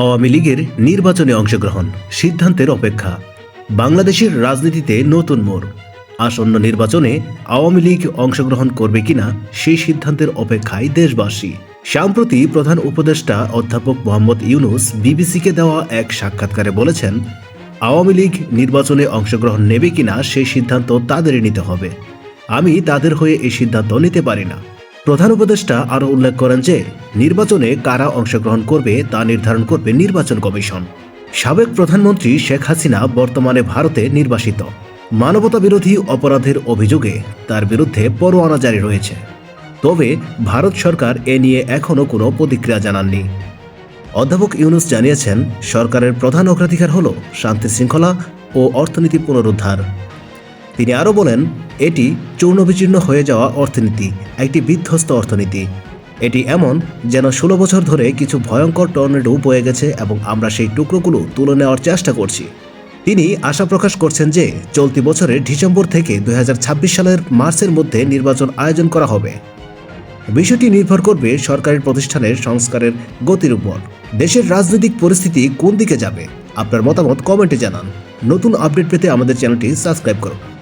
আওয়ামী লীগের নির্বাচনে অংশগ্রহণ, সিদ্ধান্তের অপেক্ষা। বাংলাদেশের রাজনীতিতে নতুন মোড়। আসন্ন নির্বাচনে আওয়ামী লীগ অংশগ্রহণ করবে কিনা সেই সিদ্ধান্তের অপেক্ষায় দেশবাসী। সম্প্রতি প্রধান উপদেষ্টা অধ্যাপক মোহাম্মদ ইউনুস বিবিসিকে দেওয়া এক সাক্ষাৎকারে বলেছেন, আওয়ামী লীগ নির্বাচনে অংশগ্রহণ নেবে কিনা সেই সিদ্ধান্ত তাদেরই নিতে হবে। আমি তাদের হয়ে এই সিদ্ধান্ত নিতে পারি না। প্রধান উপদেষ্টা আরও উল্লেখ করেন যে, নির্বাচনে কারা অংশগ্রহণ করবে তা নির্ধারণ করবে নির্বাচন কমিশন। সাবেক প্রধানমন্ত্রী শেখ হাসিনা বর্তমানে ভারতে নির্বাসিত। মানবতা বিরোধী অপরাধের অভিযোগে তার বিরুদ্ধে পরোয়ানা জারি রয়েছে। তবে ভারত সরকার এ নিয়ে এখনও কোনো প্রতিক্রিয়া জানাননি। অধ্যাপক ইউনুস জানিয়েছেন, সরকারের প্রধান অগ্রাধিকার হল শান্তি শৃঙ্খলা ও অর্থনীতি পুনরুদ্ধার। তিনি আরও বলেন এটি চূর্ণবিচূর্ণ হয়ে যাওয়া অর্থনীতি, একটি বিধ্বস্ত অর্থনীতি। এটি এমন যেন ষোলো বছর ধরে কিছু ভয়ঙ্কর টর্নেডো বয়ে গেছে এবং আমরা সেই টুকরোগুলো তুলে নেওয়ার চেষ্টা করছি। তিনি আশা প্রকাশ করছেন যে চলতি বছরের ডিসেম্বর থেকে দু হাজার ছাব্বিশ সালের মার্চের মধ্যে নির্বাচন আয়োজন করা হবে। বিষয়টি নির্ভর করবে সরকারি প্রতিষ্ঠানের সংস্কারের গতির উপর। দেশের রাজনৈতিক পরিস্থিতি কোন দিকে যাবে? আপনার মতামত কমেন্টে জানান। নতুন আপডেট পেতে আমাদের চ্যানেলটি সাবস্ক্রাইব করুন।